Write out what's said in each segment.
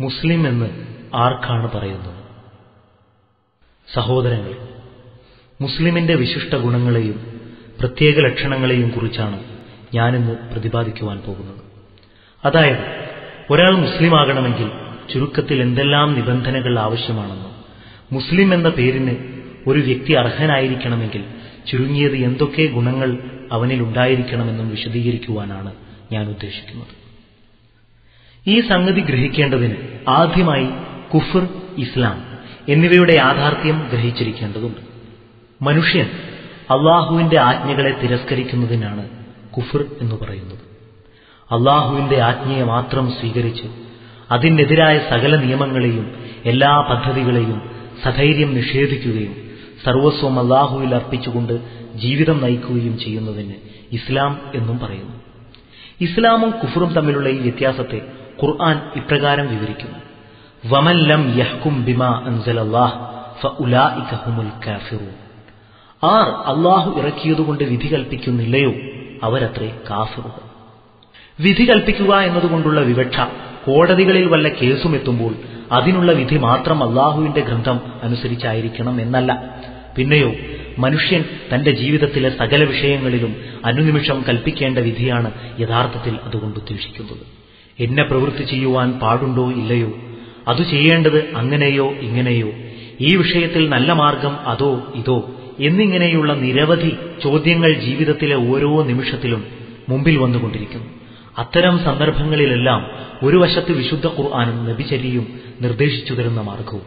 മുസ്ലിം എന്ന് ആർക്കാണ് പറയുന്നത്? സഹോദരങ്ങളെ മുസ്ലിമിന്റെ വിശിഷ്ട ഗുണങ്ങളെയും പ്രത്യേക ലക്ഷണങ്ങളെയും കുറിച്ചാണ് ഞാനിന്ന് പ്രതിപാദിക്കുവാൻ പോകുന്നത്. അതായത് ഒരാൾ മുസ്ലിമാകണമെങ്കിൽ ചുരുക്കത്തിൽ എന്തെല്ലാം നിബന്ധനകൾ ആവശ്യമാണെന്നും മുസ്ലിം എന്ന പേരിന് ഒരു വ്യക്തി അർഹനായിരിക്കണമെങ്കിൽ ചുരുങ്ങിയത് എന്തൊക്കെ ഗുണങ്ങൾ അവനിൽ ഉണ്ടായിരിക്കണമെന്നും വിശദീകരിക്കുവാനാണ് ഞാൻ ഉദ്ദേശിക്കുന്നത്. ഈ സംഗതി ഗ്രഹിക്കേണ്ടതിന് ആദ്യമായി കുഫർ ഇസ്ലാം എന്നിവയുടെ യാഥാർത്ഥ്യം ഗ്രഹിച്ചിരിക്കേണ്ടതുണ്ട്. മനുഷ്യൻ അള്ളാഹുവിന്റെ ആജ്ഞകളെ തിരസ്കരിക്കുന്നതിനാണ് കുഫർ എന്ന് പറയുന്നത്. അള്ളാഹുവിന്റെ ആജ്ഞയെ മാത്രം സ്വീകരിച്ച് അതിനെതിരായ സകല നിയമങ്ങളെയും എല്ലാ പദ്ധതികളെയും സധൈര്യം നിഷേധിക്കുകയും സർവസ്വം അള്ളാഹുവിൽ അർപ്പിച്ചുകൊണ്ട് ജീവിതം നയിക്കുകയും ചെയ്യുന്നതിന് ഇസ്ലാം എന്നും പറയുന്നു. ഇസ്ലാമും കുഫറും തമ്മിലുള്ള ഈ വ്യത്യാസത്തെ ഖുർആൻ ഇപ്രകാരം വിവരിക്കുന്നു. വമല്ലം യഹ്കും ബിമാ അൻസലല്ലാഹ് ഫഉലായിക ഹുമുൽ കാഫിറൂൻ. ആർ അള്ളാഹു ഇറക്കിയതുകൊണ്ട് വിധി കൽപ്പിക്കുന്നില്ലയോ അവരത്രേ കാഫിറുകൾ. വിധി കൽപ്പിക്കുക എന്നതുകൊണ്ടുള്ള വിവക്ഷ കോടതികളിൽ വല്ല കേസും എത്തുമ്പോൾ അതിനുള്ള വിധി മാത്രം അള്ളാഹുവിന്റെ ഗ്രന്ഥം അനുസരിച്ചായിരിക്കണം എന്നല്ല. പിന്നെയോ മനുഷ്യൻ തന്റെ ജീവിതത്തിലെ സകല വിഷയങ്ങളിലും അനുനിമിഷം കൽപ്പിക്കേണ്ട വിധിയാണ് യഥാർത്ഥത്തിൽ അതുകൊണ്ട് ഉദ്ദേശിക്കുന്നത്. എന്നെ പ്രവൃത്തി ചെയ്യുവാൻ പാടുണ്ടോ ഇല്ലയോ? അത് ചെയ്യേണ്ടത് അങ്ങനെയോ ഇങ്ങനെയോ? ഈ വിഷയത്തിൽ നല്ല മാർഗം അതോ ഇതോ? എന്നിങ്ങനെയുള്ള നിരവധി ചോദ്യങ്ങൾ ജീവിതത്തിലെ ഓരോ നിമിഷത്തിലും മുമ്പിൽ വന്നുകൊണ്ടിരിക്കുന്നു അത്തരം സന്ദർഭങ്ങളിലെല്ലാം ഒരു വശത്ത് വിശുദ്ധ ഖുർആാനും നബിചര്യയും നിർദ്ദേശിച്ചു തരുന്ന മാർഗവും.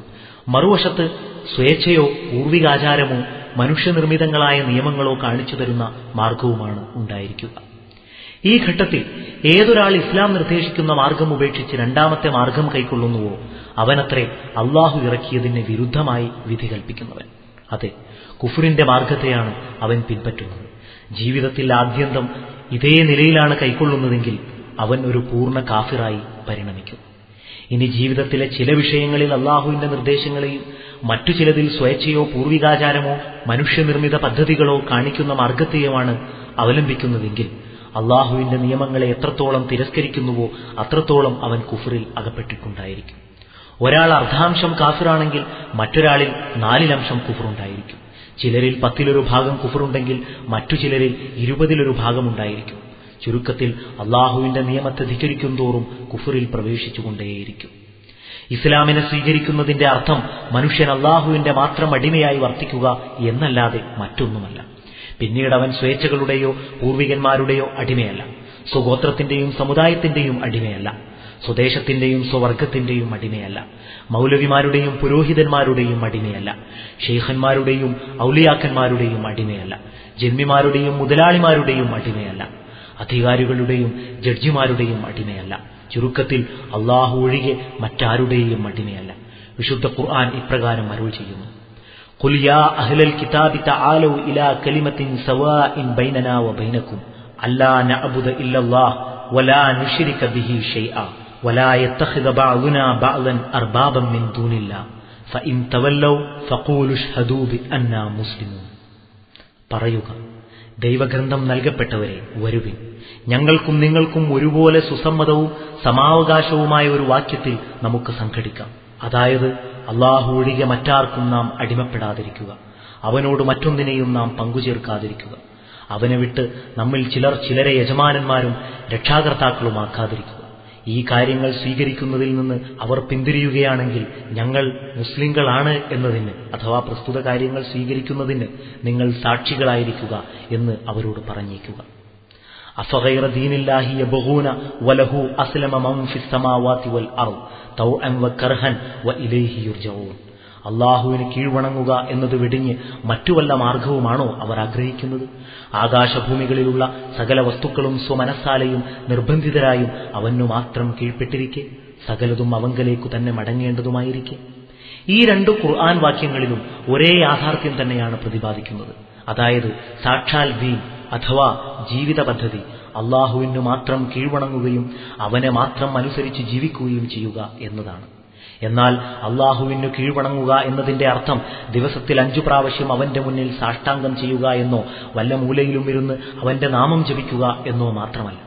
മറുവശത്ത് സ്വേച്ഛയോ പൂർവികാചാരമോ മനുഷ്യനിർമ്മിതങ്ങളായ നിയമങ്ങളോ കാണിച്ചു തരുന്ന മാർഗവുമാണ് ഉണ്ടായിരിക്കുക. ഈ ഘട്ടത്തിൽ ഏതൊരാൾ ഇസ്ലാം നിർദ്ദേശിക്കുന്ന മാർഗം ഉപേക്ഷിച്ച് രണ്ടാമത്തെ മാർഗം കൈക്കൊള്ളുന്നുവോ അവനത്രേ അള്ളാഹു ഇറക്കിയതിന് വിരുദ്ധമായി വിധി കൽപ്പിക്കുന്നവൻ. അതെ കുഫുറിന്റെ മാർഗത്തെയാണ് അവൻ പിൻപറ്റുന്നത്. ജീവിതത്തിൽ ആദ്യന്തം ഇതേ നിലയിലാണ് കൈക്കൊള്ളുന്നതെങ്കിൽ അവൻ ഒരു പൂർണ കാഫിറായി പരിണമിക്കും. ഇനി ജീവിതത്തിലെ ചില വിഷയങ്ങളിൽ അള്ളാഹുവിന്റെ നിർദ്ദേശങ്ങളെയും മറ്റു ചിലതിൽ സ്വേച്ഛയോ പൂർവികാചാരമോ മനുഷ്യനിർമ്മിത പദ്ധതികളോ കാണിക്കുന്ന മാർഗത്തെയുമാണ് അവലംബിക്കുന്നതെങ്കിൽ അള്ളാഹുവിന്റെ നിയമങ്ങളെ എത്രത്തോളം തിരസ്കരിക്കുന്നുവോ അത്രത്തോളം അവൻ കുഫറിൽ അകപ്പെട്ടിട്ടുണ്ടായിരിക്കും. ഒരാൾ അർദ്ധാംശം കാഫിറാണെങ്കിൽ മറ്റൊരാളിൽ നാലിലംശം കുഫറുണ്ടായിരിക്കും ചിലരിൽ പത്തിലൊരു ഭാഗം കുഫറുണ്ടെങ്കിൽ മറ്റു ചിലരിൽ ഇരുപതിലൊരു ഭാഗമുണ്ടായിരിക്കും. ചുരുക്കത്തിൽ അള്ളാഹുവിന്റെ നിയമത്തെ ധിക്കരിക്കും തോറും കുഫറിൽ പ്രവേശിച്ചുകൊണ്ടേയിരിക്കും. ഇസ്ലാമിനെ സ്വീകരിക്കുന്നതിന്റെ അർത്ഥം മനുഷ്യൻ അള്ളാഹുവിന്റെ മാത്രം അടിമയായി വർത്തിക്കുക എന്നല്ലാതെ മറ്റൊന്നുമല്ല. പിന്നീട് അവൻ സ്വേച്ഛകളുടെയോ പൂർവികന്മാരുടെയോ അടിമയല്ല. സ്വഗോത്രത്തിന്റെയും സമുദായത്തിന്റെയും അടിമയല്ല. സ്വദേശത്തിന്റെയും സ്വവർഗത്തിന്റെയും അടിമയല്ല. മൗലവിമാരുടെയും പുരോഹിതന്മാരുടെയും അടിമയല്ല. ഷെയ്ഖന്മാരുടെയും ഔലിയാക്കന്മാരുടെയും അടിമയല്ല. ജന്മിമാരുടെയും മുതലാളിമാരുടെയും അടിമയല്ല. അധികാരികളുടെയും ജഡ്ജിമാരുടെയും അടിമയല്ല. ചുരുക്കത്തിൽ അള്ളാഹു ഒഴികെ മറ്റാരുടെയും അടിമയല്ല. വിശുദ്ധ ഖുർആൻ ഇപ്രകാരം അരുൾ ചെയ്യുന്നു. قل يا أهل الكتاب تعالوا إلى كلمة سواء بيننا وبينكم ألا نعبد إلا الله ولا نشرك به شيئا ولا يتخذ بعضنا بعضا أربابا من دون الله فإن تولوا فقولوا اشهدوا بأننا مسلمون പറയുക ദൈവഗ്രന്ഥം നൽകപ്പെട്ടവരെ വരുവിൻ ഞങ്ങൾക്കും നിങ്ങൾക്കും ഒരുപോലെ സുസമ്മതവും സമാവകാശവുമായ ഒരു വാക്യത്തിൽ നമുക്ക് സംഘടിക്കാം അതായത് അള്ളാഹു ഒഴികെ മറ്റാർക്കും നാം അടിമപ്പെടാതിരിക്കുക. അവനോട് മറ്റൊന്നിനെയും നാം പങ്കുചേർക്കാതിരിക്കുക. അവനെ വിട്ട് നമ്മിൽ ചിലർ ചിലരെ യജമാനന്മാരും രക്ഷാകർത്താക്കളുമാക്കാതിരിക്കുക. ഈ കാര്യങ്ങൾ സ്വീകരിക്കുന്നതിൽ നിന്ന് അവർ പിന്തിരിയുകയാണെങ്കിൽ ഞങ്ങൾ മുസ്ലിങ്ങളാണ് എന്നതിന് അഥവാ പ്രസ്തുത കാര്യങ്ങൾ സ്വീകരിക്കുന്നതിന് നിങ്ങൾ സാക്ഷികളായിരിക്കുക എന്ന് അവരോട് പറഞ്ഞേക്കുക. അള്ളാഹുവിന് കീഴ്വണങ്ങുക എന്നത് വെടിഞ്ഞ് മറ്റു വല്ല മാർഗവുമാണോ അവർ ആഗ്രഹിക്കുന്നത്? ആകാശഭൂമികളിലുള്ള സകല വസ്തുക്കളും സ്വമനസ്സാലെയും നിർബന്ധിതരായും അവനു മാത്രം കീഴ്പ്പെട്ടിരിക്കെ. സകലതും അവങ്കലേക്കു തന്നെ മടങ്ങേണ്ടതുമായിരിക്കെ. ഈ രണ്ട് ഖുർആൻ വാക്യങ്ങളിലും ഒരേ യാഥാർത്ഥ്യം തന്നെയാണ് പ്രതിപാദിക്കുന്നത്. അതായത് സാക്ഷാൽ ദീൻ അഥവാ ജീവിത പദ്ധതി. അള്ളാഹുവിനു മാത്രം കീഴ്വണങ്ങുകയും അവനെ മാത്രം അനുസരിച്ച് ജീവിക്കുകയും ചെയ്യുക എന്നതാണ്. എന്നാൽ അള്ളാഹുവിനു കീഴ്വണങ്ങുക എന്നതിന്റെ അർത്ഥം ദിവസത്തിൽ അഞ്ചു പ്രാവശ്യം അവന്റെ മുന്നിൽ സാഷ്ടാംഗം ചെയ്യുക എന്നോ വല്ല മൂലയിലും ഇരുന്ന് അവന്റെ നാമം ജപിക്കുക എന്നോ മാത്രമല്ല.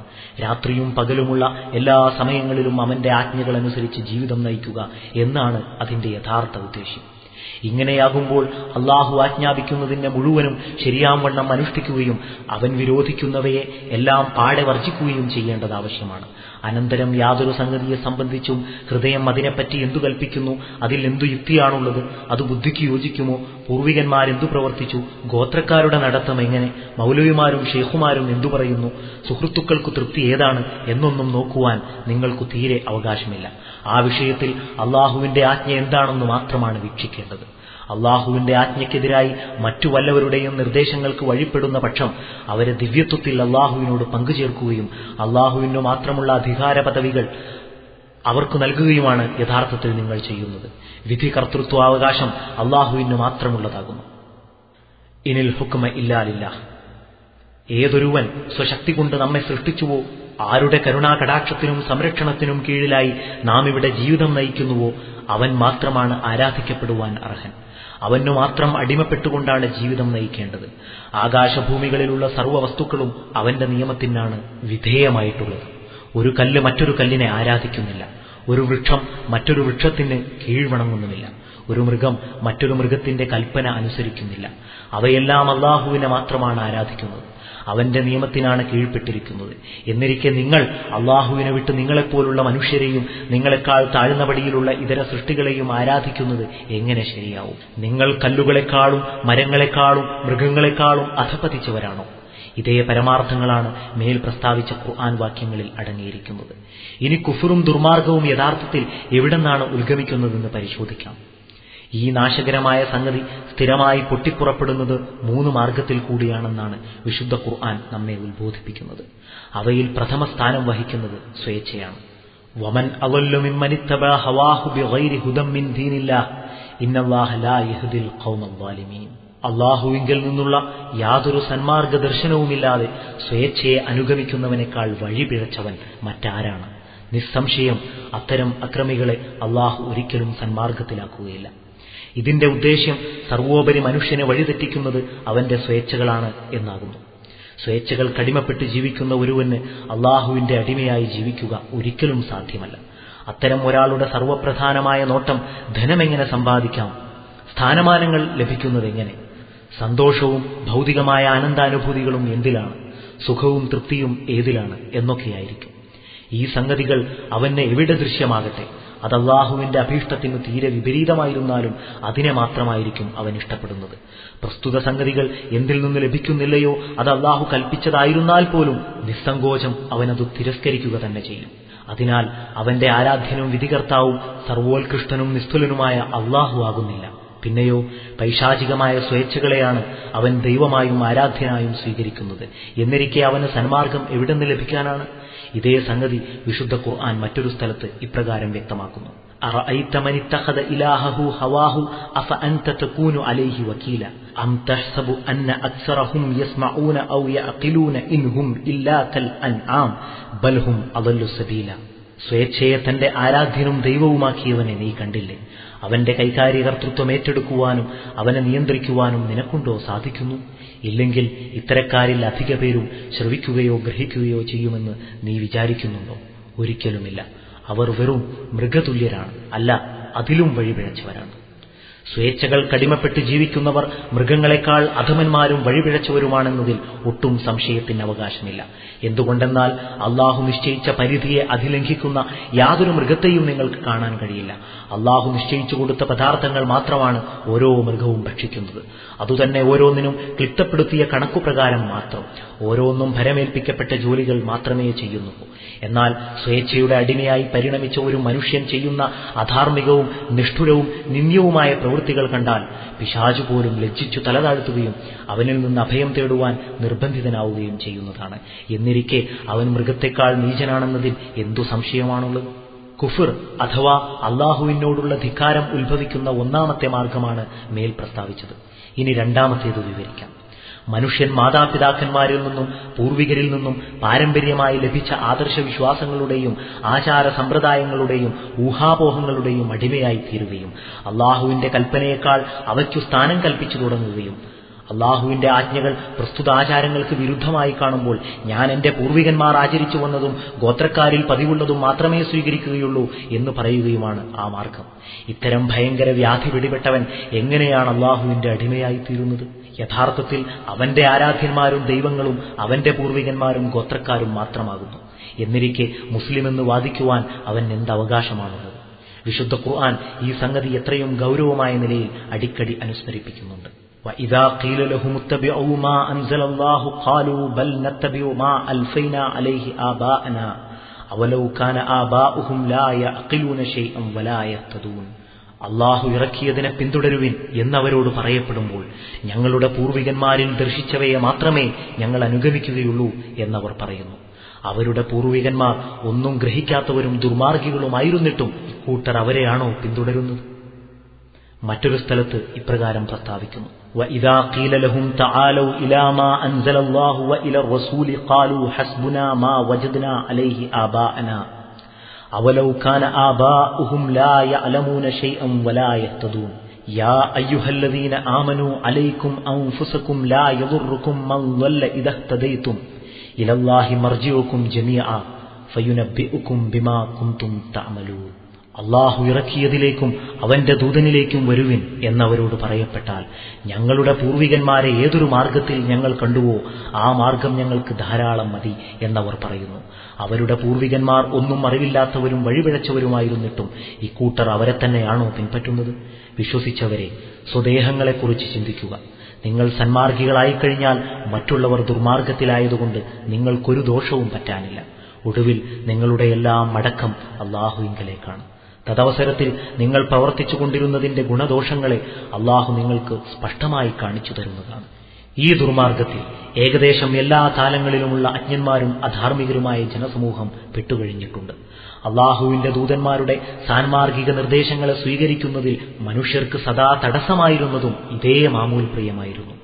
രാത്രിയും പകലുമുള്ള എല്ലാ സമയങ്ങളിലും അവന്റെ ആജ്ഞകൾ അനുസരിച്ച് ജീവിതം നയിക്കുക എന്നാണ് അതിന്റെ യഥാർത്ഥ ഉദ്ദേശ്യം. ഇങ്ങനെയാകുമ്പോൾ അള്ളാഹു ആജ്ഞാപിക്കുന്നതിന്റെ മുഴുവനും ശരിയാംവണ്ണം അനുഷ്ഠിക്കുകയും അവൻ വിരോധിക്കുന്നവയെ എല്ലാം പാടെ വർജിക്കുകയും ചെയ്യേണ്ടത് ആവശ്യമാണ്. അനന്തരം യാതൊരു സംഗതിയെ സംബന്ധിച്ചും ഹൃദയം അതിനെപ്പറ്റി എന്തു കൽപ്പിക്കുന്നു? അതിൽ എന്തു യുക്തിയാണുള്ളത്? അത് ബുദ്ധിക്ക് യോജിക്കുമോ? പൂർവികന്മാരെന്തു പ്രവർത്തിച്ചു? ഗോത്രക്കാരുടെ നടത്തം എങ്ങനെ? മൗലവിമാരും ഷെയ്ഖുമാരും എന്തു പറയുന്നു? സുഹൃത്തുക്കൾക്ക് തൃപ്തി ഏതാണ് എന്നൊന്നും നോക്കുവാൻ നിങ്ങൾക്ക് തീരെ അവകാശമില്ല. ആ വിഷയത്തിൽ അള്ളാഹുവിന്റെ ആജ്ഞ എന്താണെന്ന് മാത്രമാണ് വീക്ഷിക്കേണ്ടത്. അള്ളാഹുവിന്റെ ആജ്ഞയ്ക്കെതിരായി മറ്റു വല്ലവരുടെയും നിർദ്ദേശങ്ങൾക്ക് വഴിപ്പെടുന്ന പക്ഷം അവരെ ദിവ്യത്വത്തിൽ അള്ളാഹുവിനോട് പങ്കുചേർക്കുകയും അള്ളാഹുവിനു മാത്രമുള്ള അധികാര പദവികൾ അവർക്ക് നൽകുകയുമാണ് യഥാർത്ഥത്തിൽ നിങ്ങൾ ചെയ്യുന്നത്. വിധി കർത്തൃത്വാവകാശം അള്ളാഹുവിന് മാത്രമുള്ളതാകുന്നു. ഇനിൽ ഹുക്മ ഇല്ലാലില്ല ഏതൊരുവൻ സ്വശക്തി കൊണ്ട് നമ്മെ സൃഷ്ടിച്ചുവോ ആരുടെ കരുണാകടാക്ഷത്തിനും സംരക്ഷണത്തിനും കീഴിലായി നാം ഇവിടെ ജീവിതം നയിക്കുന്നുവോ അവൻ മാത്രമാണ് ആരാധിക്കപ്പെടുവാൻ അർഹൻ. അവനു മാത്രം അടിമപ്പെട്ടുകൊണ്ടാണ് ജീവിതം നയിക്കേണ്ടത്. ആകാശഭൂമികളിലുള്ള സർവ വസ്തുക്കളും അവന്റെ നിയമത്തിനാണ് വിധേയമായിട്ടുള്ളത്. ഒരു കല്ല് മറ്റൊരു കല്ലിനെ ആരാധിക്കുന്നില്ല. ഒരു വൃക്ഷം മറ്റൊരു വൃക്ഷത്തിന് കീഴ്വണങ്ങുന്നുമില്ല. ഒരു മൃഗം മറ്റൊരു മൃഗത്തിന്റെ കൽപ്പന അനുസരിക്കുന്നില്ല. അവയെല്ലാം അള്ളാഹുവിനെ മാത്രമാണ് ആരാധിക്കുന്നത്. അവന്റെ നിയമത്തിനാണ് കീഴ്പ്പെട്ടിരിക്കുന്നത്. എന്നിരിക്കെ നിങ്ങൾ അള്ളാഹുവിനെ വിട്ട് നിങ്ങളെപ്പോലുള്ള മനുഷ്യരെയും നിങ്ങളെക്കാൾ താഴ്ന്നപടിയിലുള്ള ഇതര സൃഷ്ടികളെയും ആരാധിക്കുന്നത് എങ്ങനെ ശരിയാവും? നിങ്ങൾ കല്ലുകളെക്കാളും മരങ്ങളെക്കാളും മൃഗങ്ങളെക്കാളും അധപതിച്ചവരാണോ? ഇതേ പരമാർത്ഥങ്ങളാണ് മേൽ പ്രസ്താവിച്ച ഖുർആൻ വാക്യങ്ങളിൽ അടങ്ങിയിരിക്കുന്നത്. ഇനി കുഫറും ദുർമാർഗവും യഥാർത്ഥത്തിൽ എവിടെന്നാണ് ഉത്ഗമിക്കുന്നതെന്ന് പരിശോധിക്കാം. ഈ നാശകരമായ സംഗതി സ്ഥിരമായി പൊട്ടിപ്പുറപ്പെടുന്നത് മൂന്ന് മാർഗത്തിൽ കൂടിയാണെന്നാണ് വിശുദ്ധ ഖുർആൻ നമ്മെ ഉത്ബോധിപ്പിക്കുന്നത്. അവയിൽ പ്രഥമ സ്ഥാനം വഹിക്കുന്നത് സ്വേച്ഛയാണ്. വമൻ അള്ളാഹുവിങ്കിൽ നിന്നുള്ള യാതൊരു സന്മാർഗ ദർശനവുമില്ലാതെ സ്വേച്ഛയെ അനുഗമിക്കുന്നവനേക്കാൾ വഴി വഴിപിഴച്ചവൻ മറ്റാരാണ്? നിസ്സംശയം അത്തരം അക്രമികളെ അള്ളാഹു ഒരിക്കലും സന്മാർഗത്തിലാക്കുകയില്ല ഇതിന്റെ ഉദ്ദേശ്യം സർവോപരി മനുഷ്യനെ വഴിതെറ്റിക്കുന്നത് അവന്റെ സ്വേച്ഛകളാണ് എന്നാകുന്നു. സ്വേച്ഛകൾ കടിമപ്പെട്ട് ജീവിക്കുന്ന ഒരുവന് അള്ളാഹുവിന്റെ അടിമയായി ജീവിക്കുക ഒരിക്കലും സാധ്യമല്ല. അത്തരം ഒരാളുടെ സർവപ്രധാനമായ നോട്ടം ധനമെങ്ങനെ സമ്പാദിക്കാം? സ്ഥാനമാനങ്ങൾ ലഭിക്കുന്നതെങ്ങനെ സന്തോഷവും ഭൗതികമായ ആനന്ദാനുഭൂതികളും എന്തിലാണ്? സുഖവും തൃപ്തിയും ഏതിലാണ്? എന്നൊക്കെയായിരിക്കും. ഈ സംഗതികൾ അവന് എവിടെ ദൃശ്യമാകട്ടെ? അത് അള്ളാഹുവിന്റെ അഭീഷ്ടത്തിന് തീരെ വിപരീതമായിരുന്നാലും അതിനെ മാത്രമായിരിക്കും അവൻ ഇഷ്ടപ്പെടുന്നത്. പ്രസ്തുത സംഗതികൾ എന്തിൽ നിന്ന് ലഭിക്കുന്നില്ലയോ അത് അള്ളാഹു കൽപ്പിച്ചതായിരുന്നാൽ പോലും നിസ്സങ്കോചം അവനത് തിരസ്കരിക്കുക തന്നെ ചെയ്യും. അതിനാൽ അവന്റെ ആരാധ്യനും വിധികർത്താവും സർവോത്കൃഷ്ടനും നിസ്തുലനുമായ അള്ളാഹു ആകുന്നില്ല. പിന്നെയോ പൈശാചികമായ സ്വേച്ഛകളെയാണ് അവൻ ദൈവമായും ആരാധ്യനായും സ്വീകരിക്കുന്നത്. എന്നിരിക്കെ അവന് സന്മാർഗം എവിടെ നിന്ന് ലഭിക്കാനാണ്? ഇതേ സംഗതി വിശുദ്ധ ഖുർആൻ മറ്റൊരു സ്ഥലത്ത് ഇപ്രകാരം വ്യക്തമാക്കുന്നു. സ്വേച്ഛയെ തന്റെ ആരാധ്യനും ദൈവവുമാക്കിയവനെ നീ കണ്ടില്ലേ? അവന്റെ കൈകാര്യകർത്തൃത്വം ഏറ്റെടുക്കുവാനും അവനെ നിയന്ത്രിക്കുവാനും നിനക്കുണ്ടോ സാധിക്കുന്നു? ഇല്ലെങ്കിൽ ഇത്തരക്കാരിൽ അധിക പേരും ശ്രവിക്കുകയോ ഗ്രഹിക്കുകയോ ചെയ്യുമെന്ന് നീ വിചാരിക്കുന്നുണ്ടോ? ഒരിക്കലുമില്ല. അവർ വെറും മൃഗതുല്യരാണ്. അല്ല അതിലും വഴിപിഴച്ചവരാണ് സ്വേച്ഛകൾ കടിമപ്പെട്ട് ജീവിക്കുന്നവർ മൃഗങ്ങളെക്കാൾ അധമന്മാരും വഴിപിഴച്ചവരുമാണെന്നതിൽ ഒട്ടും സംശയത്തിന് അവകാശമില്ല. എന്തുകൊണ്ടെന്നാൽ അള്ളാഹു നിശ്ചയിച്ച പരിധിയെ അതിലംഘിക്കുന്ന യാതൊരു മൃഗത്തെയും നിങ്ങൾക്ക് കാണാൻ കഴിയില്ല. അള്ളാഹു നിശ്ചയിച്ചു കൊടുത്ത പദാർത്ഥങ്ങൾ മാത്രമാണ് ഓരോ മൃഗവും ഭക്ഷിക്കുന്നത്. അതുതന്നെ ഓരോന്നിനും ക്ലിപ്തപ്പെടുത്തിയ കണക്കുപ്രകാരം മാത്രം. ഓരോന്നും ഭരമേൽപ്പിക്കപ്പെട്ട ജോലികൾ മാത്രമേ ചെയ്യുന്നുള്ളൂ. എന്നാൽ സ്വേച്ഛയുടെ അടിമയായി പരിണമിച്ച ഒരു മനുഷ്യൻ ചെയ്യുന്ന അധാർമികവും നിഷ്ഠുരവും നിന്ദ്യവുമായ പ്രവൃത്തികൾ കണ്ടാൽ പിശാചു പോലും ലജ്ജിച്ചു തലതാഴ്ത്തുകയും അവനിൽ നിന്ന് അഭയം തേടുവാൻ നിർബന്ധിതനാവുകയും ചെയ്യുന്നതാണ്. എന്നിരിക്കെ അവൻ മൃഗത്തെക്കാൾ നീചനാണെന്നതിൽ എന്തു സംശയമാണുള്ളത്? കുഫിർ അഥവാ അള്ളാഹുവിനോടുള്ള ധിക്കാരം ഉത്ഭവിക്കുന്ന ഒന്നാമത്തെ മാർഗമാണ് മേൽ പ്രസ്താവിച്ചത് ഇനി രണ്ടാമത്തേത് വിവരിക്കാം. മനുഷ്യൻ മാതാപിതാക്കന്മാരിൽ നിന്നും പൂർവികരിൽ നിന്നും പാരമ്പര്യമായി ലഭിച്ച ആദർശ വിശ്വാസങ്ങളുടെയും ആചാര സമ്പ്രദായങ്ങളുടെയും ഊഹാപോഹങ്ങളുടെയും അടിമയായി തീരുകയും അള്ളാഹുവിന്റെ കൽപ്പനയേക്കാൾ അവയ്ക്കു സ്ഥാനം കൽപ്പിച്ചു തുടങ്ങുകയും അള്ളാഹുവിന്റെ ആജ്ഞകൾ പ്രസ്തുത ആചാരങ്ങൾക്ക് വിരുദ്ധമായി കാണുമ്പോൾ ഞാൻ എന്റെ പൂർവികന്മാർ ആചരിച്ചു വന്നതും ഗോത്രക്കാരിൽ പതിവുള്ളതും മാത്രമേ സ്വീകരിക്കുകയുള്ളൂ എന്ന് പറയുകയുമാണ് ആ മാർഗം. ഇത്തരം ഭയങ്കര വ്യാധി പിടിപെട്ടവൻ എങ്ങനെയാണ് അള്ളാഹുവിന്റെ അടിമയായി തീരുന്നത് യഥാർത്ഥത്തിൽ അവന്റെ ആരാധ്യന്മാരും ദൈവങ്ങളും അവന്റെ പൂർവികന്മാരും ഗോത്രക്കാരും മാത്രമാകുന്നു എന്നിരിക്കെ മുസ്ലിമെന്ന് വാദിക്കുവാൻ അവൻ എന്ത് അവകാശമാണുള്ളത് വിശുദ്ധ ഖുർആൻ ഈ സംഗതി എത്രയും ഗൗരവമായ നിലയിൽ അടിക്കടി അനുസ്മരിപ്പിക്കുന്നുണ്ട് وإذا قيل لهم اتبعوا ما أنزل الله قالوا بل نتبع ما ألفينا عليه آباءنا أولو كان آباؤهم لا يعقلون شيئا ولا يهتدون അള്ളാഹു ഇറക്കിയതിനെ പിന്തുടരുവിൻ എന്നവരോട് പറയപ്പെടുമ്പോൾ ഞങ്ങളുടെ പൂർവികന്മാരിൽ ദർശിച്ചവയെ മാത്രമേ ഞങ്ങൾ അനുഗമിക്കുകയുള്ളൂ എന്നവർ പറയുന്നു അവരുടെ പൂർവികന്മാർ ഒന്നും ഗ്രഹിക്കാത്തവരും ദുർമാർഗികളുമായിരുന്നിട്ടും ഇക്കൂട്ടർ അവരെയാണോ പിന്തുടരുന്നത് മറ്റൊരു സ്ഥലത്ത് ഇപ്രകാരം പ്രസ്താവിക്കുന്നു وإذا قيل لهم تعالوا إلى ما أنزل الله وإلى الرسول قالوا حسبنا ما وجدنا عليه آباءنا أولو كان آباؤهم لا يعلمون شيئا ولا يهتدون. يا أيها الذين آمنوا عليكم أنفسكم لا يضركم من ضل إذا اهتديتم. إلى الله مرجعكم جميعا. فينبئكم بما كنتم تعملون. അള്ളാഹു ഇറക്കിയതിലേക്കും അവന്റെ ദൂതനിലേക്കും വരുവിൻ എന്നവരോട് പറയപ്പെട്ടാൽ ഞങ്ങളുടെ പൂർവികന്മാരെ ഏതൊരു മാർഗത്തിൽ ഞങ്ങൾ കണ്ടുവോ ആ മാർഗം ഞങ്ങൾക്ക് ധാരാളം മതി എന്നവർ പറയുന്നു. അവരുടെ പൂർവികന്മാർ ഒന്നും അറിവില്ലാത്തവരും വഴിപിഴച്ചവരുമായിരുന്നിട്ടും ഇക്കൂട്ടർ അവരെ തന്നെയാണോ പിൻപറ്റുന്നത്? വിശ്വസിച്ചവരെ സ്വദേഹങ്ങളെക്കുറിച്ച് ചിന്തിക്കുക. നിങ്ങൾ സന്മാർഗികളായിക്കഴിഞ്ഞാൽ മറ്റുള്ളവർ ദുർമാർഗത്തിലായതുകൊണ്ട് നിങ്ങൾക്കൊരു ദോഷവും പറ്റാനില്ല. ഒടുവിൽ നിങ്ങളുടെ എല്ലാം മടക്കം അള്ളാഹുവിങ്കലേക്കാണ് തദവസരത്തിൽ നിങ്ങൾ പ്രവർത്തിച്ചുകൊണ്ടിരുന്നതിന്റെ ഗുണദോഷങ്ങളെ അള്ളാഹു നിങ്ങൾക്ക് സ്പഷ്ടമായി കാണിച്ചു തരുന്നതാണ്. ഈ ദുർമാർഗത്തിൽ ഏകദേശം എല്ലാ കാലങ്ങളിലുമുള്ള അജ്ഞന്മാരും അധാർമികരുമായ ജനസമൂഹം പെട്ടുകഴിഞ്ഞിട്ടുണ്ട്. അള്ളാഹുവിന്റെ ദൂതന്മാരുടെ സാൻമാർഗിക നിർദ്ദേശങ്ങളെ സ്വീകരിക്കുന്നതിൽ മനുഷ്യർക്ക് സദാ തടസ്സമായിരുന്നതും ഇതേ മാമൂൽ പ്രിയമായിരുന്നു.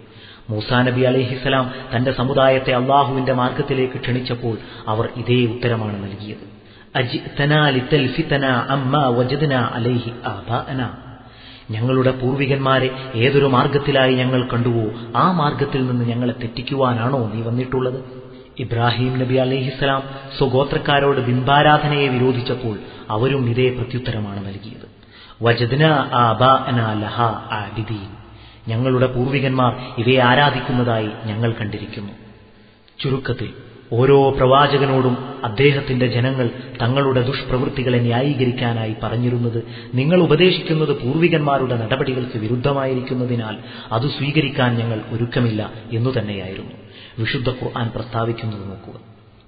മൂസാ നബി അലഹിസലാം തന്റെ സമുദായത്തെ അള്ളാഹുവിന്റെ മാർഗത്തിലേക്ക് ക്ഷണിച്ചപ്പോൾ അവർ ഇതേ ഉത്തരമാണ് നൽകിയത്. ഞങ്ങളുടെ പൂർവികന്മാരെ ഏതൊരു മാർഗത്തിലായി ഞങ്ങൾ കണ്ടുവോ ആ മാർഗത്തിൽ നിന്ന് ഞങ്ങളെ തെറ്റിക്കുവാനാണോ നീ വന്നിട്ടുള്ളത്? ഇബ്രാഹിം നബി അലഹിസ്സലാം സ്വഗോത്രക്കാരോട് ബിംബാരാധനയെ വിരോധിച്ചപ്പോൾ അവരും ഇതേ പ്രത്യുത്തരമാണ് നൽകിയത്. വജദ്ന ലഹ ഞങ്ങളുടെ പൂർവികന്മാർ ഇവയെ ആരാധിക്കുന്നതായി ഞങ്ങൾ കണ്ടിരിക്കുന്നു. ചുരുക്കത്തിൽ ഓരോ പ്രവാചകനോടും അദ്ദേഹത്തിന്റെ ജനങ്ങൾ തങ്ങളുടെ ദുഷ്പ്രവൃത്തികളെ ന്യായീകരിക്കാനായി പറഞ്ഞിരുന്നത് നിങ്ങൾ ഉപദേശിക്കുന്നത് പൂർവികന്മാരുടെ നടപടികൾക്ക് വിരുദ്ധമായിരിക്കുന്നതിനാൽ അത് സ്വീകരിക്കാൻ ഞങ്ങൾ ഒരുക്കമില്ല എന്നു തന്നെയായിരുന്നു. വിശുദ്ധ ഖുർആൻ പ്രസ്താവിക്കുന്നത് നോക്കുക.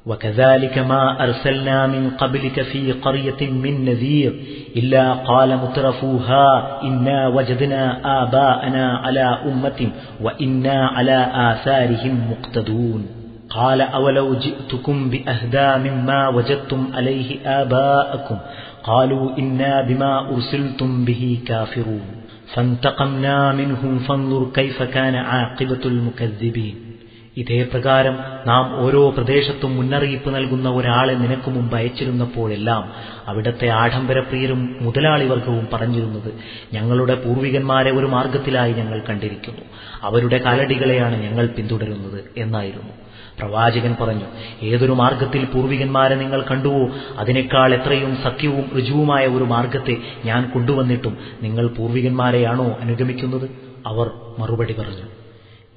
وكذلك ما أرسلنا من قبلك في قرية من نذير إلا قال مترفوها إنا وجدنا آباءنا على أمة وإنا على آثارهم مقتدون قال أولو جئتكم بأهدى مما وجدتم عليه آباءكم قالوا إنا بما أرسلتم به كافرون فانتقمنا منهم فانظر كيف كان عاقبة المكذبين ഇതേ പ്രകാരം നാം ഓരോ പ്രദേശത്തും മുന്നറിയിപ്പ് നൽകുന്ന ഒരാളെ നിനക്ക് മുമ്പ് അയച്ചിരുന്നപ്പോഴെല്ലാം അവിടത്തെ ആഡംബരപ്രിയരും മുതലാളി വർഗവും പറഞ്ഞിരുന്നത് ഞങ്ങളുടെ പൂർവികന്മാരെ ഒരു മാർഗത്തിലായി ഞങ്ങൾ കണ്ടിരിക്കുന്നു അവരുടെ കാലടികളെയാണ് ഞങ്ങൾ പിന്തുടരുന്നത് എന്നായിരുന്നു പ്രവാചകൻ പറഞ്ഞു ഏതൊരു മാർഗത്തിൽ പൂർവികന്മാരെ നിങ്ങൾ കണ്ടുവോ അതിനേക്കാൾ എത്രയും സത്യവും ഋജുവുമായ ഒരു മാർഗത്തെ ഞാൻ കൊണ്ടുവന്നിട്ടും നിങ്ങൾ പൂർവികന്മാരെയാണോ അനുഗമിക്കുന്നത്? അവർ മറുപടി പറഞ്ഞു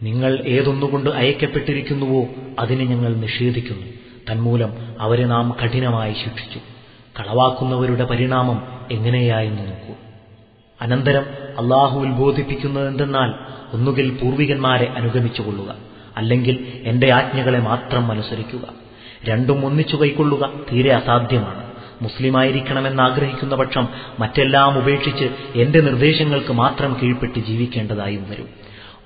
നിങ്ങൾ ഏതൊന്നുകൊണ്ട് അയക്കപ്പെട്ടിരിക്കുന്നുവോ അതിനെ ഞങ്ങൾ നിഷേധിക്കുന്നു. തന്മൂലം അവരെ നാം കഠിനമായി ശിക്ഷിച്ചു. കളവാക്കുന്നവരുടെ പരിണാമം എങ്ങനെയായെന്ന് നോക്കൂ. അനന്തരം അള്ളാഹു ഉത്ബോധിപ്പിക്കുന്നതെന്തെന്നാൽ ഒന്നുകിൽ പൂർവികന്മാരെ അനുഗമിച്ചുകൊള്ളുക അല്ലെങ്കിൽ എന്റെ ആജ്ഞകളെ മാത്രം അനുസരിക്കുക രണ്ടും ഒന്നിച്ചു കൈക്കൊള്ളുക തീരെ അസാധ്യമാണ് മുസ്ലിമായിരിക്കണമെന്ന് ആഗ്രഹിക്കുന്ന പക്ഷം മറ്റെല്ലാം ഉപേക്ഷിച്ച് എന്റെ നിർദ്ദേശങ്ങൾക്ക് മാത്രം കീഴ്പ്പെട്ട് ജീവിക്കേണ്ടതായും വരും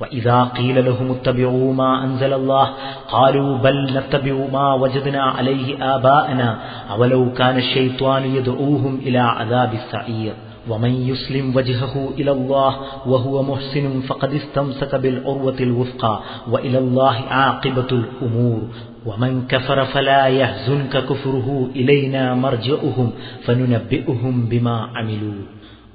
وإذا قيل لهم اتبعوا ما أنزل الله قالوا بل نتبع ما وجدنا عليه آباءنا أولو كان الشيطان يدعوهم إلى عذاب السعير ومن يسلم وجهه إلى الله وهو محسن فقد استمسك بالعروة الوثقى وإلى الله عاقبة الأمور ومن كفر فلا يحزنك كفره إلينا مرجعهم فننبئهم بما عملوا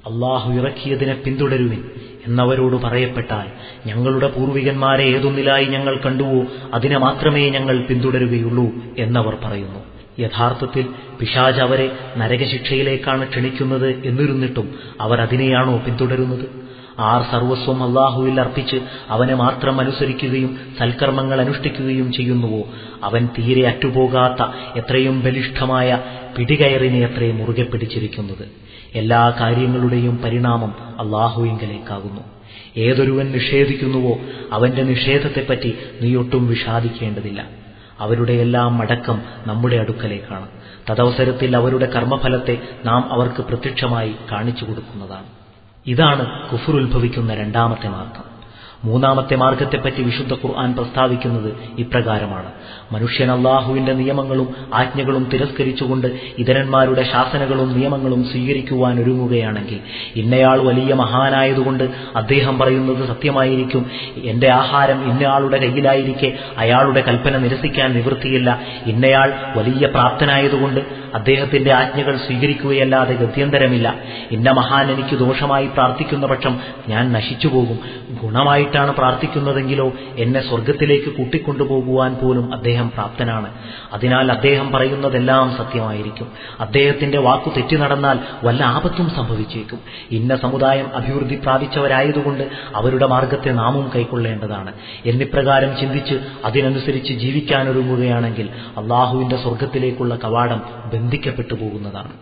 അള്ളാഹു ഇറക്കിയതിനെ പിന്തുടരുവിൻ എന്നവരോട് പറയപ്പെട്ടാൽ ഞങ്ങളുടെ പൂർവികന്മാരെ ഏതൊന്നിലായി ഞങ്ങൾ കണ്ടുവോ അതിനെ മാത്രമേ ഞങ്ങൾ പിന്തുടരുകയുള്ളൂ എന്നവർ പറയുന്നു യഥാർത്ഥത്തിൽ പിശാജ് അവരെ നരകശിക്ഷയിലേക്കാണ് ക്ഷണിക്കുന്നത് എന്നിരുന്നിട്ടും അവർ അതിനെയാണോ പിന്തുടരുന്നത്? ആർ സർവസ്വം അള്ളാഹുവിൽ അർപ്പിച്ച് അവനെ മാത്രം അനുസരിക്കുകയും സൽക്കർമ്മങ്ങൾ അനുഷ്ഠിക്കുകയും ചെയ്യുന്നുവോ? അവൻ തീരെ അറ്റുപോകാത്ത എത്രയും ബലിഷ്ഠമായ പിടികയറിനെ എത്രയും മുറുകെ പിടിച്ചിരിക്കുന്നത്. എല്ലാ കാര്യങ്ങളുടെയും പരിണാമം അള്ളാഹുവിങ്കലേക്കാകുന്നു ഏതൊരുവൻ നിഷേധിക്കുന്നുവോ അവന്റെ നിഷേധത്തെപ്പറ്റി നീയൊട്ടും വിഷാദിക്കേണ്ടതില്ല. അവരുടെ എല്ലാം അടക്കം നമ്മുടെ അടുക്കലേക്കാണ്. തദവസരത്തിൽ അവരുടെ കർമ്മഫലത്തെ നാം അവർക്ക് പ്രത്യക്ഷമായി കാണിച്ചു കൊടുക്കുന്നതാണ്. ഇതാണ് കുഫുർ ഉത്ഭവിക്കുന്ന രണ്ടാമത്തെ മാർഗം. മൂന്നാമത്തെ മാർഗത്തെപ്പറ്റി വിശുദ്ധ ഖുർആൻ പ്രസ്താവിക്കുന്നത് ഇപ്രകാരമാണ്. മനുഷ്യൻ അള്ളാഹുവിന്റെ നിയമങ്ങളും ആജ്ഞകളും തിരസ്കരിച്ചുകൊണ്ട് ഇതരന്മാരുടെ ശാസനകളും നിയമങ്ങളും സ്വീകരിക്കുവാൻ ഒരുങ്ങുകയാണെങ്കിൽ ഇന്നയാൾ വലിയ മഹാനായതുകൊണ്ട് അദ്ദേഹം പറയുന്നത് സത്യമായിരിക്കും. എന്റെ ആഹാരം ഇന്നയാളുടെ കയ്യിലായിരിക്കെ അയാളുടെ കൽപ്പന നിരസിക്കാൻ നിവൃത്തിയില്ല. ഇന്നയാൾ വലിയ പ്രാപ്തനായതുകൊണ്ട് അദ്ദേഹത്തിന്റെ ആജ്ഞകൾ സ്വീകരിക്കുകയല്ലാതെ ഗത്യന്തരമില്ല. ഇന്ന മഹാൻ എനിക്ക് ദോഷമായി പ്രാർത്ഥിക്കുന്ന പക്ഷം ഞാൻ നശിച്ചുപോകും ഗുണമായിട്ടാണ് പ്രാർത്ഥിക്കുന്നതെങ്കിലോ എന്നെ സ്വർഗത്തിലേക്ക് കൂട്ടിക്കൊണ്ടുപോകുവാൻ പോലും അദ്ദേഹം പ്രാപ്തനാണ്. അതിനാൽ അദ്ദേഹം പറയുന്നതെല്ലാം സത്യമായിരിക്കും. അദ്ദേഹത്തിന്റെ വാക്കു തെറ്റി നടന്നാൽ വല്ല ആപത്തും സംഭവിച്ചേക്കും. ഇന്ന സമുദായം അഭിവൃദ്ധി പ്രാപിച്ചവരായതുകൊണ്ട് അവരുടെ മാർഗത്തെ നാമും കൈക്കൊള്ളേണ്ടതാണ്. എന്നിപ്രകാരം ചിന്തിച്ച് അതിനനുസരിച്ച് ജീവിക്കാനൊരുങ്ങുകയാണെങ്കിൽ അള്ളാഹുവിന്റെ സ്വർഗത്തിലേക്കുള്ള കവാടം ബന്ധിക്കപ്പെട്ടു പോകുന്നതാണ്.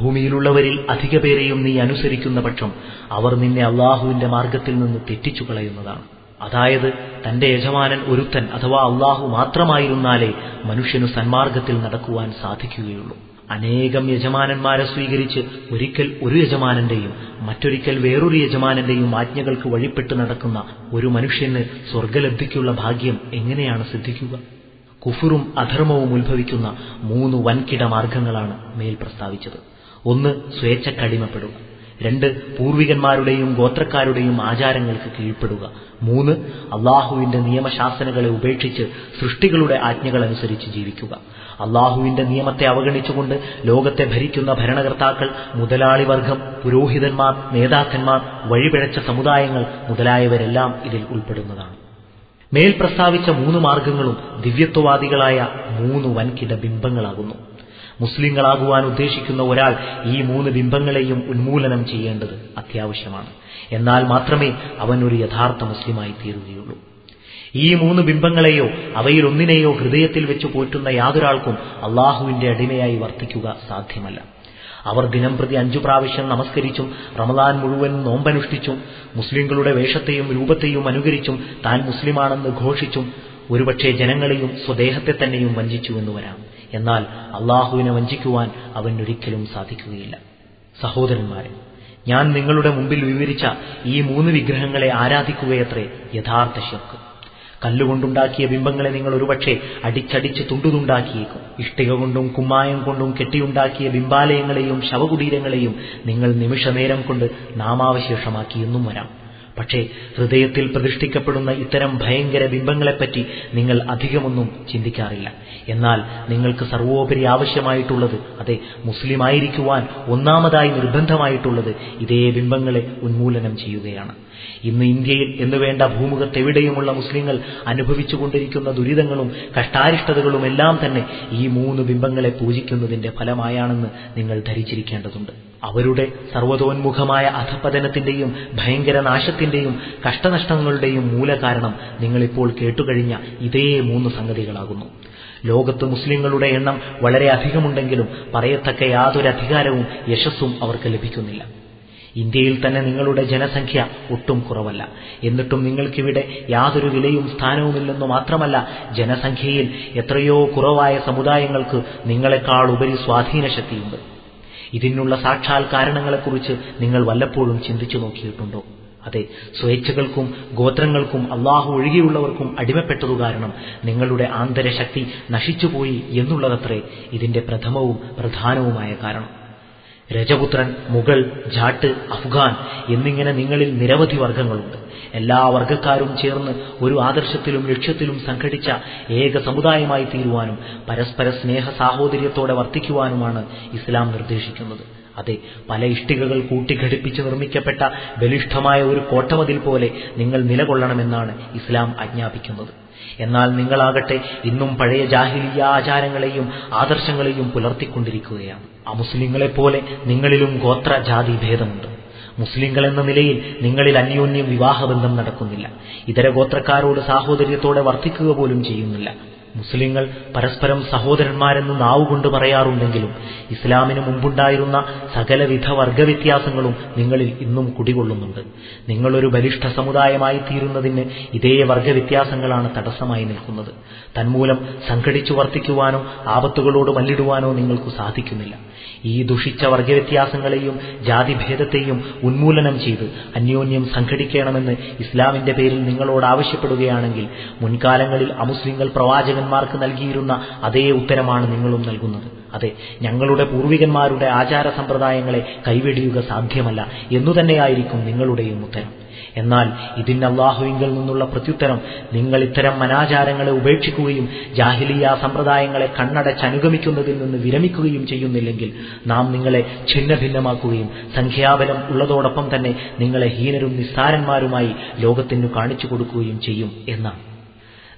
ഭൂമിയിലുള്ളവരിൽ അധിക പേരെയും നീ അനുസരിക്കുന്ന പക്ഷം അവർ നിന്നെ അള്ളാഹുവിന്റെ മാർഗത്തിൽ നിന്ന് തെറ്റിച്ചു കളയുന്നതാണ് അതായത് തന്റെ യജമാനൻ ഒരുത്തൻ അഥവാ അള്ളാഹു മാത്രമായിരുന്നാലേ മനുഷ്യനു സന്മാർഗത്തിൽ നടക്കുവാൻ സാധിക്കുകയുള്ളൂ. അനേകം യജമാനന്മാരെ സ്വീകരിച്ച് ഒരിക്കൽ ഒരു യജമാനന്റെയും മറ്റൊരിക്കൽ വേറൊരു യജമാനന്റെയും ആജ്ഞകൾക്ക് വഴിപ്പെട്ട് നടക്കുന്ന ഒരു മനുഷ്യന് സ്വർഗലബ്ധിക്കുള്ള ഭാഗ്യം എങ്ങനെയാണ് സിദ്ധിക്കുക? കുഫുറും അധർമ്മവും ഉത്ഭവിക്കുന്ന മൂന്ന് വൻകിട മാർഗങ്ങളാണ് മേൽ പ്രസ്താവിച്ചത്. ഒന്ന് സ്വേച്ഛക്കടിമപ്പെടുക രണ്ട് പൂർവികന്മാരുടെയും ഗോത്രക്കാരുടെയും ആചാരങ്ങൾക്ക് കീഴ്പ്പെടുക. മൂന്ന് അള്ളാഹുവിന്റെ നിയമശാസനകളെ ഉപേക്ഷിച്ച് സൃഷ്ടികളുടെ ആജ്ഞകളനുസരിച്ച് ജീവിക്കുക. അള്ളാഹുവിന്റെ നിയമത്തെ അവഗണിച്ചുകൊണ്ട് ലോകത്തെ ഭരിക്കുന്ന ഭരണകർത്താക്കൾ മുതലാളി വർഗം പുരോഹിതന്മാർ നേതാക്കന്മാർ വഴിപിഴച്ച സമുദായങ്ങൾ മുതലായവരെല്ലാം ഇതിൽ ഉൾപ്പെടുന്നതാണ്. മേൽ പ്രസ്താവിച്ച മൂന്ന് മാർഗങ്ങളും ദിവ്യത്വവാദികളായ മൂന്ന് വൻകിട ബിംബങ്ങളാകുന്നു. മുസ്ലിങ്ങളാകുവാൻ ഉദ്ദേശിക്കുന്ന ഒരാൾ ഈ മൂന്ന് ബിംബങ്ങളെയും ഉന്മൂലനം ചെയ്യേണ്ടത് അത്യാവശ്യമാണ്. എന്നാൽ മാത്രമേ അവൻ ഒരു യഥാർത്ഥ മുസ്ലിമായി തീരുകയുള്ളൂ ഈ മൂന്ന് ബിംബങ്ങളെയോ അവയിൽ ഒന്നിനെയോ ഹൃദയത്തിൽ വെച്ച് പോറ്റുന്ന യാതൊരാൾക്കും അള്ളാഹുവിന്റെ അടിമയായി വർത്തിക്കുക സാധ്യമല്ല. അവർ ദിനം പ്രതി അഞ്ചു പ്രാവശ്യം നമസ്കരിച്ചും റമദാൻ മുഴുവൻ നോമ്പനുഷ്ഠിച്ചും മുസ്ലിങ്ങളുടെ വേഷത്തെയും രൂപത്തെയും അനുകരിച്ചും താൻ മുസ്ലിമാണെന്ന് ഘോഷിച്ചും ഒരുപക്ഷെ ജനങ്ങളെയും സ്വദേഹത്തെ തന്നെയും വഞ്ചിച്ചുവെന്ന് വരാം. എന്നാൽ അള്ളാഹുവിനെ വഞ്ചിക്കുവാൻ അവനൊരിക്കലും സാധിക്കുകയില്ല. സഹോദരന്മാരെ ഞാൻ നിങ്ങളുടെ മുമ്പിൽ വിവരിച്ച ഈ മൂന്ന് വിഗ്രഹങ്ങളെ ആരാധിക്കുകയത്രേ യഥാർത്ഥ ശിർക്ക്. കല്ലുകൊണ്ടുണ്ടാക്കിയ ബിംബങ്ങളെ നിങ്ങൾ ഒരുപക്ഷെ അടിച്ചടിച്ച് തുണ്ടുതുണ്ടാക്കിയേക്കും. ഇഷ്ടിക കൊണ്ടും കുമ്മായം കൊണ്ടും കെട്ടിയുണ്ടാക്കിയ ബിംബാലയങ്ങളെയും ശവകുടീരങ്ങളെയും നിങ്ങൾ നിമിഷനേരം കൊണ്ട് നാമാവശേഷമാക്കി എന്നും വരാം. പക്ഷേ ഹൃദയത്തിൽ പ്രതിഷ്ഠിക്കപ്പെടുന്ന ഇത്തരം ഭയങ്കര ബിംബങ്ങളെപ്പറ്റി നിങ്ങൾ അധികമൊന്നും ചിന്തിക്കാറില്ല. എന്നാൽ നിങ്ങൾക്ക് സർവോപരി ആവശ്യമായിട്ടുള്ളത് അതെ മുസ്ലിമായിരിക്കുവാൻ ഒന്നാമതായി നിർബന്ധമായിട്ടുള്ളത് ഇതേ ബിംബങ്ങളെ ഉന്മൂലനം ചെയ്യുകയാണ്. ഇന്ന് ഇന്ത്യയിൽ എന്നുവേണ്ട ഭൂമുഖത്തെവിടെയുമുള്ള മുസ്ലിങ്ങൾ അനുഭവിച്ചുകൊണ്ടിരിക്കുന്ന ദുരിതങ്ങളും കഷ്ടാരിഷ്ടതകളും എല്ലാം തന്നെ ഈ മൂന്ന് ബിംബങ്ങളെ പൂജിക്കുന്നതിന്റെ ഫലമായാണെന്ന് നിങ്ങൾ ധരിച്ചിരിക്കേണ്ടതുണ്ട്. അവരുടെ സർവതോന്മുഖമായ അധപതനത്തിന്റെയും ഭയങ്കര നാശത്തിന്റെയും കഷ്ടനഷ്ടങ്ങളുടെയും മൂലകാരണം നിങ്ങളിപ്പോൾ കേട്ടുകഴിഞ്ഞ ഇതേ മൂന്ന് സംഗതികളാകുന്നു. ലോകത്ത് മുസ്ലിങ്ങളുടെ എണ്ണം വളരെ അധികമുണ്ടെങ്കിലും പറയത്തക്ക യാതൊരു അധികാരവും യശസ്സും അവർക്ക് ലഭിക്കുന്നില്ല. ഇന്ത്യയിൽ തന്നെ നിങ്ങളുടെ ജനസംഖ്യ ഒട്ടും കുറവല്ല. എന്നിട്ടും നിങ്ങൾക്കിവിടെ യാതൊരു വിലയും സ്ഥാനവുമില്ലെന്നു മാത്രമല്ല ജനസംഖ്യയിൽ എത്രയോ കുറവായ സമുദായങ്ങൾക്ക് നിങ്ങളെക്കാൾ ഉപരി സ്വാധീന ശക്തിയുണ്ട് ഇതിനുള്ള സാക്ഷാൽ കാരണങ്ങളെക്കുറിച്ച് നിങ്ങൾ വല്ലപ്പോഴും ചിന്തിച്ചു നോക്കിയിട്ടുണ്ടോ? അതെ സ്വേച്ഛകൾക്കും ഗോത്രങ്ങൾക്കും അള്ളാഹു ഒഴികെയുള്ളവർക്കും അടിമപ്പെട്ടതു കാരണം നിങ്ങളുടെ ആന്തരശക്തി നശിച്ചുപോയി എന്നുള്ളതത്രേ ഇതിന്റെ പ്രഥമവും പ്രധാനവുമായ കാരണം. രജപുത്രൻ മുഗൾ ജാട്ട് അഫ്ഗാൻ എന്നിങ്ങനെ നിങ്ങളിൽ നിരവധി വർഗങ്ങളുണ്ട് എല്ലാ വർഗക്കാരും ചേർന്ന് ഒരു ആദർശത്തിലും ലക്ഷ്യത്തിലും സംഘടിച്ച ഏക സമുദായമായി തീരുവാനും പരസ്പര സ്നേഹ സാഹോദര്യത്തോടെ വർത്തിക്കുവാനുമാണ് ഇസ്ലാം നിർദ്ദേശിക്കുന്നത്. അതെ പല ഇഷ്ടികകൾ കൂട്ടിഘടിപ്പിച്ച് നിർമ്മിക്കപ്പെട്ട ബലിഷ്ഠമായ ഒരു കോട്ടമതിൽ പോലെ നിങ്ങൾ നിലകൊള്ളണമെന്നാണ് ഇസ്ലാം ആജ്ഞാപിക്കുന്നത്. എന്നാൽ നിങ്ങളാകട്ടെ ഇന്നും പഴയ ജാഹിലിയ ആചാരങ്ങളെയും ആദർശങ്ങളെയും പുലർത്തിക്കൊണ്ടിരിക്കുകയാണ്. അമുസ്ലിങ്ങളെപ്പോലെ നിങ്ങളിലും ഗോത്ര ജാതി ഭേദമുണ്ട്. മുസ്ലിങ്ങൾ എന്ന നിലയിൽ നിങ്ങളിൽ അന്യോന്യം വിവാഹബന്ധം നടക്കുന്നില്ല. ഇതര ഗോത്രക്കാരോട് സാഹോദര്യത്തോടെ വർത്തിക്കുക പോലും ചെയ്യുന്നില്ല. മുസ്ലിങ്ങൾ പരസ്പരം സഹോദരന്മാരെന്ന് നാവുകൊണ്ട് പറയാറുണ്ടെങ്കിലും ഇസ്ലാമിന് മുമ്പുണ്ടായിരുന്ന സകലവിധ വർഗവ്യത്യാസങ്ങളും നിങ്ങളിൽ ഇന്നും കുടികൊള്ളുന്നുണ്ട്. നിങ്ങളൊരു ബലിഷ്ഠ സമുദായമായി തീരുന്നതിന് ഇതേ വർഗവ്യത്യാസങ്ങളാണ് തടസ്സമായി നിൽക്കുന്നത്. തന്മൂലം സംഘടിച്ചു വർത്തിക്കുവാനോ ആപത്തുകളോട് മല്ലിടുവാനോ നിങ്ങൾക്ക് സാധിക്കുന്നില്ല. ഈ ദുഷിച്ച വർഗവ്യത്യാസങ്ങളെയും ജാതിഭേദത്തെയും ഉന്മൂലനം ചെയ്ത് അന്യോന്യം സംഘടിക്കണമെന്ന് ഇസ്ലാമിന്റെ പേരിൽ നിങ്ങളോട് ആവശ്യപ്പെടുകയാണെങ്കിൽ മുൻകാലങ്ങളിൽ അമുസ്ലിങ്ങൾ പ്രവാചകന്മാർക്ക് നൽകിയിരുന്ന അതേ ഉത്തരമാണ് നിങ്ങളും നൽകുന്നത്. അതെ ഞങ്ങളുടെ പൂർവികന്മാരുടെ ആചാര സമ്പ്രദായങ്ങളെ കൈവെടിയുക സാധ്യമല്ല എന്നു തന്നെയായിരിക്കും നിങ്ങളുടെയും ഉത്തരം. എന്നാൽ ഇതിന് അള്ളാഹുവിങ്കിൽ നിന്നുള്ള പ്രത്യുത്തരം നിങ്ങൾ ഇത്തരം മനാചാരങ്ങളെ ഉപേക്ഷിക്കുകയും ജാഹിലിയ സമ്പ്രദായങ്ങളെ കണ്ണടച്ചനുഗമിക്കുന്നതിൽ നിന്ന് വിരമിക്കുകയും ചെയ്യുന്നില്ലെങ്കിൽ നാം നിങ്ങളെ ഛിന്ന ഭിന്നമാക്കുകയും സംഖ്യാബലം ഉള്ളതോടൊപ്പം തന്നെ നിങ്ങളെ ഹീനരും നിസ്സാരന്മാരുമായി ലോകത്തിനു കാണിച്ചു കൊടുക്കുകയും ചെയ്യും എന്നാണ്.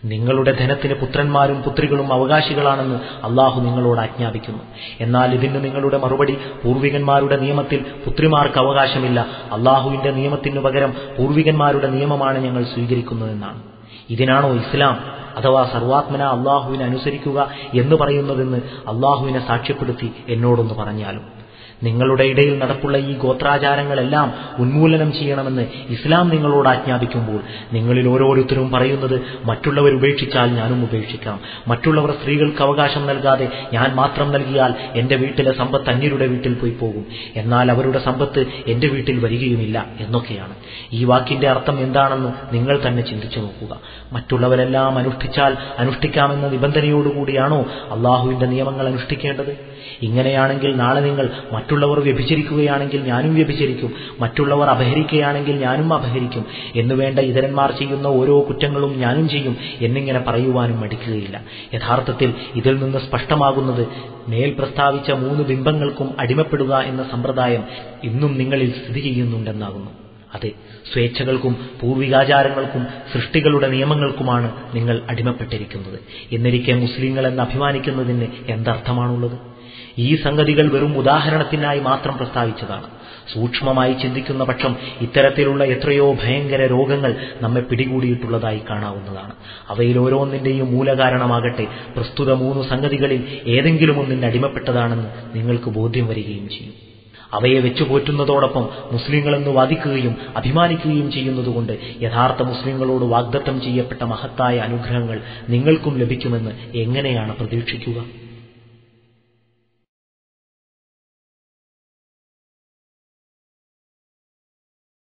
നിങ്ങളുടെ ധനത്തിന് പുത്രന്മാരും പുത്രികളും അവകാശികളാണെന്ന് അള്ളാഹു നിങ്ങളോട് ആജ്ഞാപിക്കുന്നു. എന്നാൽ ഇതിന് നിങ്ങളുടെ മറുപടി പൂർവികന്മാരുടെ നിയമത്തിൽ പുത്രിമാർക്ക് അവകാശമില്ല. അള്ളാഹുവിന്റെ നിയമത്തിനു പകരം പൂർവികന്മാരുടെ നിയമമാണ് ഞങ്ങൾ സ്വീകരിക്കുന്നതെന്നാണ് ഇതിനാണോ ഇസ്ലാം അഥവാ സർവാത്മന അള്ളാഹുവിനെ അനുസരിക്കുക എന്ന് പറയുന്നതെന്ന് അള്ളാഹുവിനെ സാക്ഷ്യപ്പെടുത്തി എന്നോടൊന്ന് പറഞ്ഞാലും. നിങ്ങളുടെ ഇടയിൽ നടപ്പുള്ള ഈ ഗോത്രാചാരങ്ങളെല്ലാം ഉന്മൂലനം ചെയ്യണമെന്ന് ഇസ്ലാം നിങ്ങളോട് ആജ്ഞാപിക്കുമ്പോൾ നിങ്ങളിൽ ഓരോരുത്തരും പറയുന്നത് മറ്റുള്ളവർ ഉപേക്ഷിച്ചാൽ ഞാനും ഉപേക്ഷിക്കാം. മറ്റുള്ളവർ സ്ത്രീകൾക്ക് അവകാശം നൽകാതെ ഞാൻ മാത്രം നൽകിയാൽ എന്റെ വീട്ടിലെ സമ്പത്ത് അന്യരുടെ വീട്ടിൽ പോയി പോകും. എന്നാൽ അവരുടെ സമ്പത്ത് എന്റെ വീട്ടിൽ വരികയുമില്ല എന്നൊക്കെയാണ്. ഈ വാക്കിന്റെ അർത്ഥം എന്താണെന്ന് നിങ്ങൾ തന്നെ ചിന്തിച്ചു നോക്കുക. മറ്റുള്ളവരെല്ലാം അനുഷ്ഠിച്ചാൽ അനുഷ്ഠിക്കാമെന്ന നിബന്ധനയോടുകൂടിയാണോ അള്ളാഹുവിന്റെ നിയമങ്ങൾ അനുഷ്ഠിക്കേണ്ടത്? ഇങ്ങനെയാണെങ്കിൽ നാളെ നിങ്ങൾ മറ്റുള്ളവർ വ്യഭിചരിക്കുകയാണെങ്കിൽ ഞാനും വ്യഭിചരിക്കും. മറ്റുള്ളവർ അപഹരിക്കുകയാണെങ്കിൽ ഞാനും അപഹരിക്കും. എന്നുവേണ്ട ഇതരന്മാർ ചെയ്യുന്ന ഓരോ കുറ്റങ്ങളും ഞാനും ചെയ്യും എന്നിങ്ങനെ പറയുവാനും മടിക്കുകയില്ല. യഥാർത്ഥത്തിൽ ഇതിൽ നിന്ന് സ്പഷ്ടമാകുന്നത് മേൽ പ്രസ്താവിച്ച മൂന്ന് ബിംബങ്ങൾക്കും അടിമപ്പെടുക എന്ന സമ്പ്രദായം ഇന്നും നിങ്ങളിൽ സ്ഥിതി ചെയ്യുന്നുണ്ടെന്നാകുന്നു. അതെ സ്വേച്ഛകൾക്കും പൂർവികാചാരങ്ങൾക്കും സൃഷ്ടികളുടെ നിയമങ്ങൾക്കുമാണ് നിങ്ങൾ അടിമപ്പെട്ടിരിക്കുന്നത്. എന്നിരിക്കെ മുസ്ലിങ്ങൾ എന്ന് അഭിമാനിക്കുന്നതിന് എന്തർത്ഥമാണുള്ളത്? ഈ സംഗതികൾ വെറും ഉദാഹരണത്തിനായി മാത്രം പ്രസ്താവിച്ചതാണ്. സൂക്ഷ്മമായി ചിന്തിക്കുന്ന പക്ഷം ഇത്തരത്തിലുള്ള എത്രയോ ഭയങ്കര രോഗങ്ങൾ നമ്മെ പിടികൂടിയിട്ടുള്ളതായി കാണാവുന്നതാണ്. അവയിൽ ഓരോന്നിന്റെയും മൂലകാരണമാകട്ടെ പ്രസ്തുത മൂന്ന് സംഗതികളിൽ ഏതെങ്കിലും ഒന്നിന് അടിമപ്പെട്ടതാണെന്ന് നിങ്ങൾക്ക് ബോധ്യം വരികയും ചെയ്യും. അവയെ വെച്ചുപോറ്റുന്നതോടൊപ്പം മുസ്ലിങ്ങളെന്ന് വാദിക്കുകയും അഭിമാനിക്കുകയും ചെയ്യുന്നതുകൊണ്ട് യഥാർത്ഥ മുസ്ലിങ്ങളോട് വാഗ്ദത്തം ചെയ്യപ്പെട്ട മഹത്തായ അനുഗ്രഹങ്ങൾ നിങ്ങൾക്കും ലഭിക്കുമെന്ന് എങ്ങനെയാണ് പ്രതീക്ഷിക്കുക?